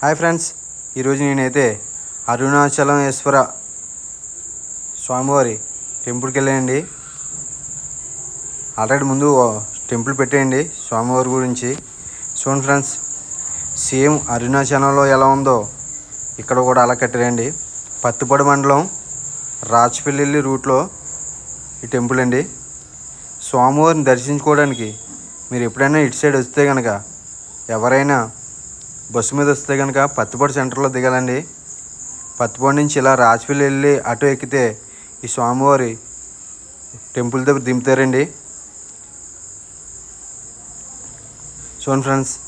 Hi friends ఈరోజు నేనైతే అరుణాచలమేశ్వర స్వామివారి టెంపుల్కి వెళ్ళానండి. ఆల్రెడీ ముందు ఓ టెంపుల్ పెట్టేయండి స్వామివారి గురించి. చూడండి ఫ్రెండ్స్ సేమ్ అరుణాచలంలో ఎలా ఉందో ఇక్కడ కూడా అలా కట్టారండి. పత్తిపడి మండలం రాజపల్లి రూట్లో ఈ టెంపుల్ అండి. స్వామివారిని దర్శించుకోవడానికి మీరు ఎప్పుడైనా ఇటు సైడ్ వస్తే కనుక ఎవరైనా బస్సు మీద వస్తే కనుక పత్తిపాడు సెంటర్లో దిగాలండి. పత్తిపాడు నుంచి ఇలా రాజపల్లి వెళ్ళి అటు ఎక్కితే ఈ స్వామివారి టెంపుల్ దగ్గర దింపుతారండి. చూడండి ఫ్రెండ్స్.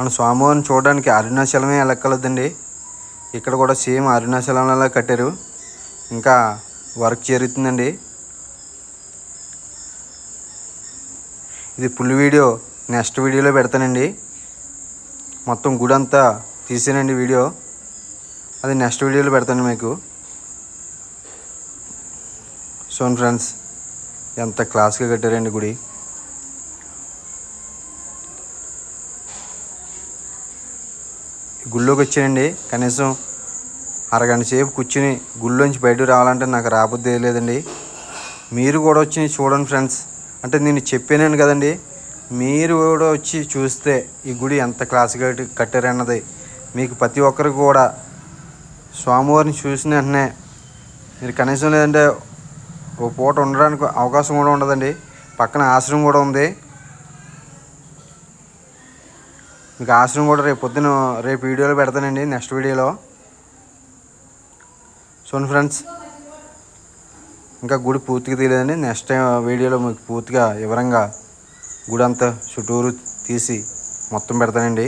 మన స్వామివారిని చూడడానికి అరుణాచలమే వెళ్ళక్కలదండి ఇక్కడ కూడా సేమ్ అరుణాచలంలో కట్టారు. ఇంకా వర్క్ జరుగుతుందండి. ఇది ఫుల్ వీడియో. నెక్స్ట్ వీడియోలో పెడతానండి. మొత్తం గుడి అంతా తీసానండి వీడియో. అది నెక్స్ట్ వీడియోలో పెడతాను మీకు. సోన్ ఫ్రెండ్స్ ఎంత క్లాస్గా కట్టారండి గుడి. గుళ్ళోకి వచ్చానండి. కనీసం అరగంట సేపు కూర్చుని గుళ్ళోంచి బయటకు రావాలంటే నాకు రాబుద్ది లేదండి. మీరు కూడా వచ్చి చూడండి ఫ్రెండ్స్. అంటే నేను చెప్పాను కదండి మీరు కూడా వచ్చి చూస్తే ఈ గుడి ఎంత క్లాస్గా కట్టారన్నది మీకు ప్రతి ఒక్కరు కూడా స్వామివారిని చూసిన వెంటనే మీరు కనీసం లేదంటే ఓ పూట ఉండడానికి అవకాశం కూడా ఉండదండి. పక్కన ఆశ్రమం కూడా ఉంది. మీకు ఆశ్రమం కూడా రేపు పొద్దున రేపు వీడియోలో పెడతానండి నెక్స్ట్ వీడియోలో. సోన్ ఫ్రెండ్స్ ఇంకా గుడి పూర్తిగా తీయలేదండి. నెక్స్ట్ టైం వీడియోలో మీకు పూర్తిగా వివరంగా గుడి అంతా చుట్టూరు తీసి మొత్తం పెడతానండి.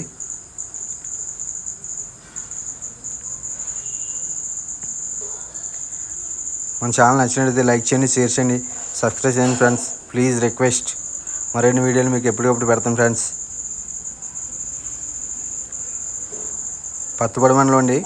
మన ఛానల్ నచ్చినట్లయితే లైక్ చేయండి షేర్ చేయండి సబ్స్క్రైబ్ చేయండి ఫ్రెండ్స్. Please request. మరిన్ని వీడియోలు మీకు ఎప్పటికప్పుడు పెడతాం ఫ్రెండ్స్. పత్తుపడి అండి.